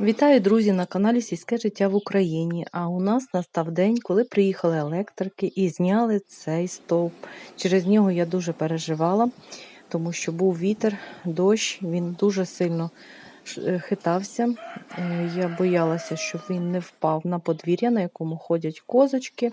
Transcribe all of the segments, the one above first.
Вітаю, друзі, на каналі Сільське життя в Україні. А у нас настав день, коли приїхали електрики і зняли цей стовп. Через нього я дуже переживала, тому що був вітер, дощ, він дуже сильно е, хитався. Е, Я боялася, щоб він не впав на подвір'я, на якому ходять козочки.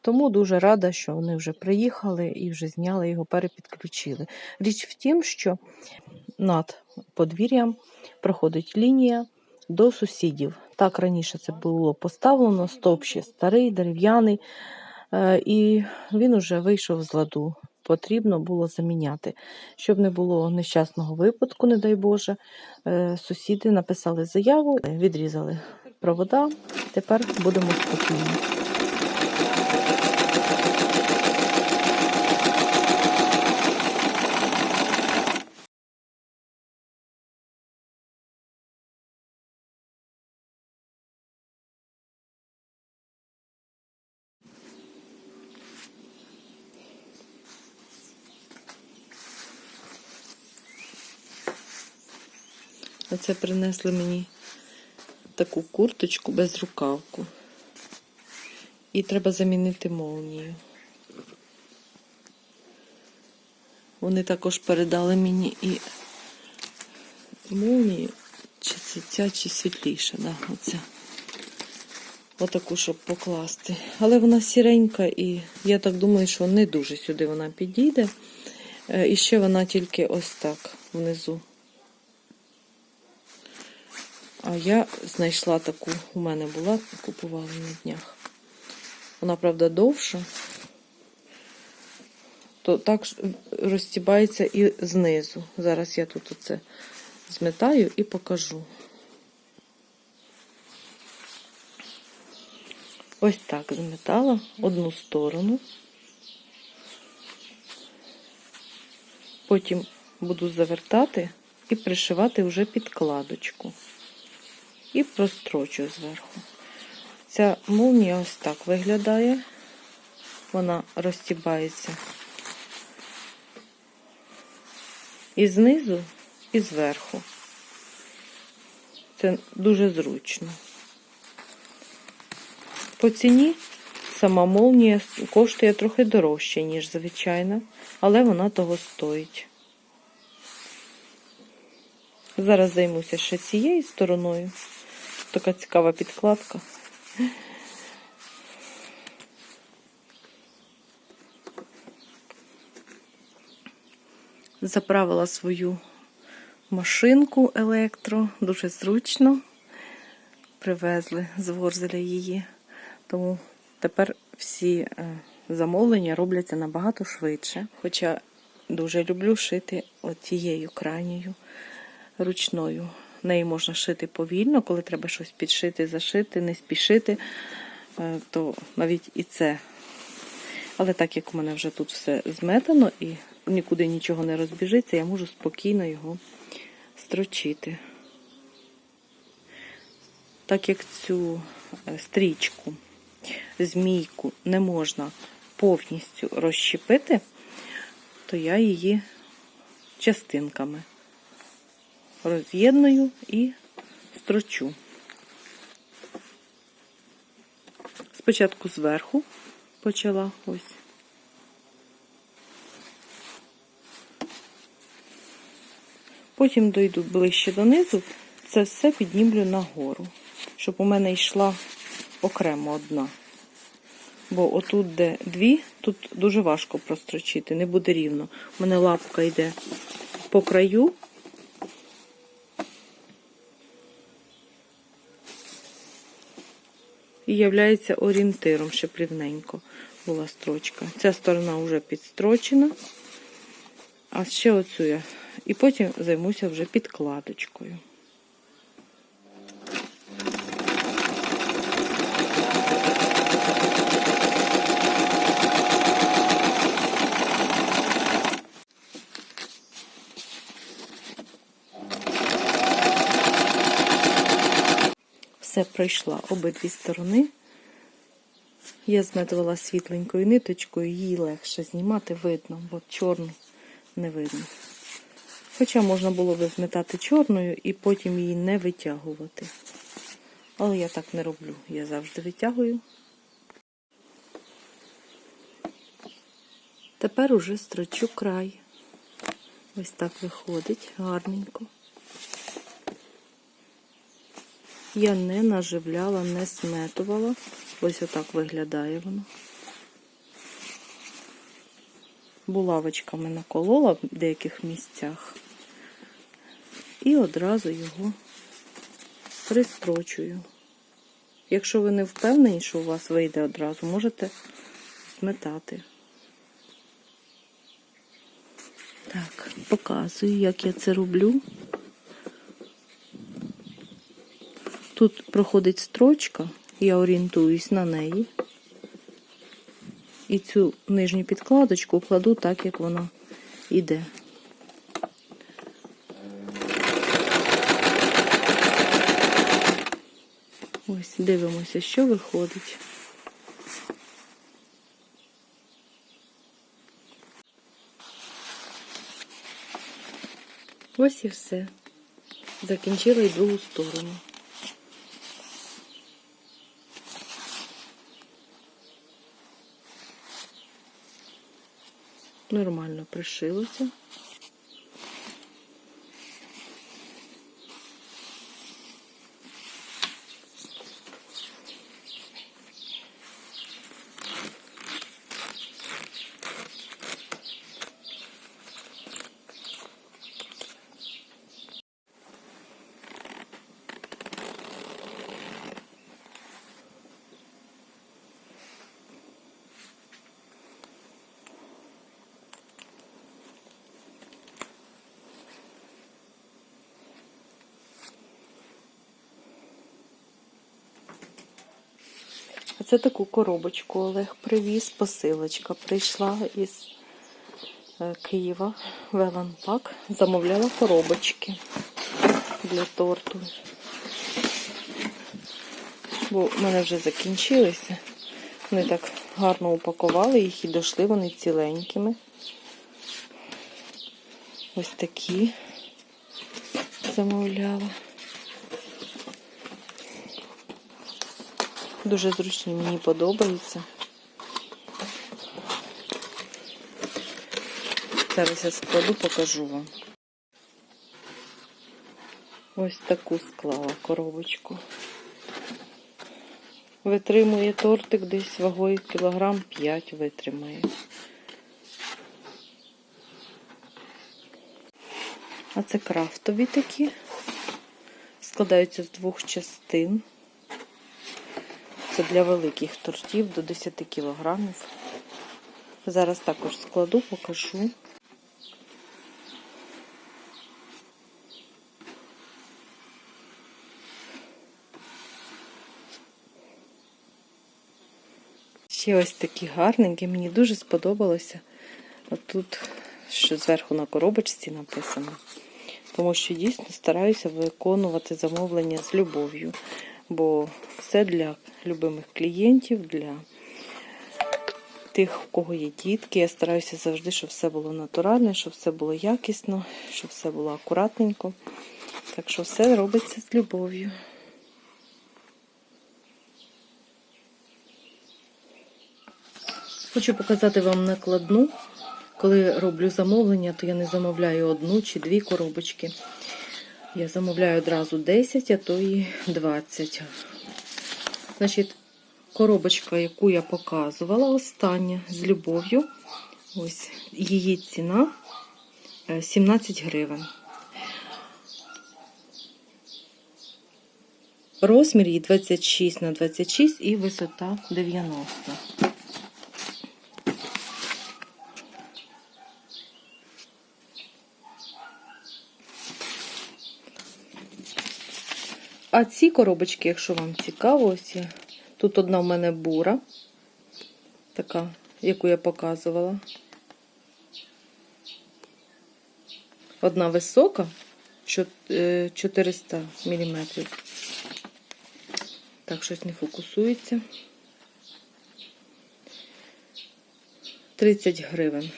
Тому дуже рада, що вони вже приїхали і вже зняли його, перепідключили. Річ в тім, що над подвір'ям проходить лінія до сусідів. Так раніше це було поставлено, стовп старий, дерев'яний, е, і він уже вийшов з ладу. Потрібно було заміняти. Щоб не було нещасного випадку, не дай Боже, е, сусіди написали заяву, відрізали провода. Тепер будемо спокійні. Оце принесли мені таку курточку без рукавку. І треба замінити молнію. Вони також передали мені і молнію, чи це ця, чи світліша, да, оця. Отаку, щоб покласти. Але вона сіренька, і я так думаю, що не дуже сюди вона підійде. Е, І ще вона тільки ось так внизу. А я знайшла таку, у мене була, купувала на днях. Вона, правда, довша, то так ж розстібається і знизу. Зараз я тут оце зметаю і покажу. Ось так зметала одну сторону. Потім буду завертати і пришивати вже підкладочку і прострочу зверху. Ця молнія ось так виглядає. Вона розтібається і знизу, і зверху. Це дуже зручно. По ціні сама молнія коштує трохи дорожче, ніж звичайна, але вона того стоїть. Зараз займуся ще цією стороною. Така цікава підкладка. Заправила свою машинку електро, дуже зручно. Привезли з Ворзеля її. Тому тепер всі е, замовлення робляться набагато швидше. Хоча дуже люблю шити тією крайньою ручною. Неї можна шити повільно, коли треба щось підшити, зашити, не спішити, е, то навіть і це. Але так як у мене вже тут все зметано і нікуди нічого не розбіжиться, я можу спокійно його строчити. Так як цю е, стрічку, змійку не можна повністю розщепити, то я її частинками роз'єдную і строчу. Спочатку зверху почала ось. Потім дойду ближче донизу, це все піднімлю нагору, щоб у мене йшла окремо одна. Бо отут, де дві, тут дуже важко прострочити, не буде рівно. У мене лапка йде по краю, і являється орієнтиром, щоб рівненько була строчка. Ця сторона вже підстрочена, а ще оцю я. І потім займуся вже підкладочкою. Все пройшла обидві сторони. Я зметувала світленькою ниточкою, її легше знімати видно, бо чорну не видно. Хоча можна було би зметати чорною і потім її не витягувати. Але я так не роблю. Я завжди витягую. Тепер уже строчу край. Ось так виходить гарненько. Я не наживляла, не сметувала. Ось отак виглядає воно. Булавочками наколола в деяких місцях. І одразу його пристрочую. Якщо ви не впевнені, що у вас вийде одразу, можете зметати. Так, показую, як я це роблю. Тут проходить строчка, я орієнтуюсь на неї. І цю нижню підкладочку кладу так, як вона йде. Ось, дивимося, що виходить. Ось і все. Закінчила й другу сторону. Нормально пришилося. Це таку коробочку Олег привіз, посилочка прийшла із е, Києва, Веланпак. Замовляла коробочки для торту. Бо в мене вже закінчилися. Вони так гарно упакували їх і дійшли вони ціленькими. Ось такі замовляла. Дуже зручні, мені подобаються. Зараз я складу, покажу вам. Ось таку склала коробочку. Витримує тортик десь вагою кілограм 5 витримає. А це крафтові такі. Складаються з двох частин. Це для великих тортів до 10 кілограмів. Зараз також складу, покажу. Ще ось такі гарненькі, мені дуже сподобалося. Тут, що зверху на коробочці написано. Тому що дійсно стараюся виконувати замовлення з любов'ю. Бо все для любимих клієнтів, для тих, у кого є дітки. Я стараюся завжди, щоб все було натуральне, щоб все було якісно, щоб все було акуратненько. Так що все робиться з любов'ю. Хочу показати вам накладну. Коли роблю замовлення, то я не замовляю одну чи дві коробочки. Я замовляю одразу 10, а то і 20. Значить, коробочка, яку я показувала, остання з любов'ю. Ось її ціна 17 гривень. Розмір її 26 на 26 і висота 90. А ці коробочки, якщо вам цікаво, ось тут одна в мене бура, така, яку я показувала. Одна висока, е, 400 мм. Так, щось не фокусується. 30 гривень.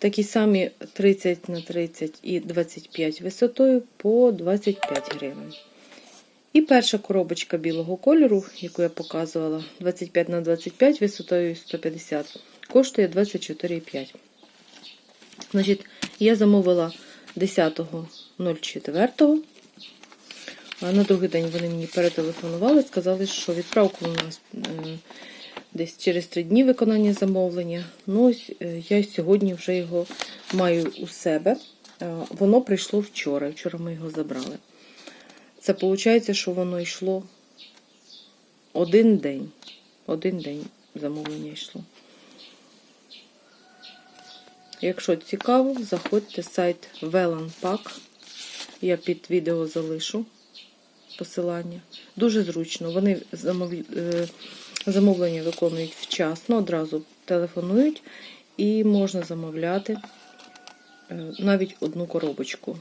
Такі самі 30 на 30 і 25 висотою по 25 гривень. І перша коробочка білого кольору, яку я показувала, 25 на 25 висотою 150, коштує 24,5. Значить, я замовила 10.04. На другий день вони мені перетелефонували, сказали, що відправку у нас е, десь через 3 дні виконання замовлення. Ну, ось е, я сьогодні вже його маю у себе. Е, Воно прийшло вчора. Вчора ми його забрали. Це виходить, що воно йшло один день. Один день замовлення йшло. Якщо цікаво, заходьте сайт Velanpack. Я під відео залишу посилання. Дуже зручно. Вони замовлі- е, замовлення виконують вчасно, одразу телефонують і можна замовляти е, навіть одну коробочку.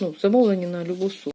Ну, замовлення на любу суму.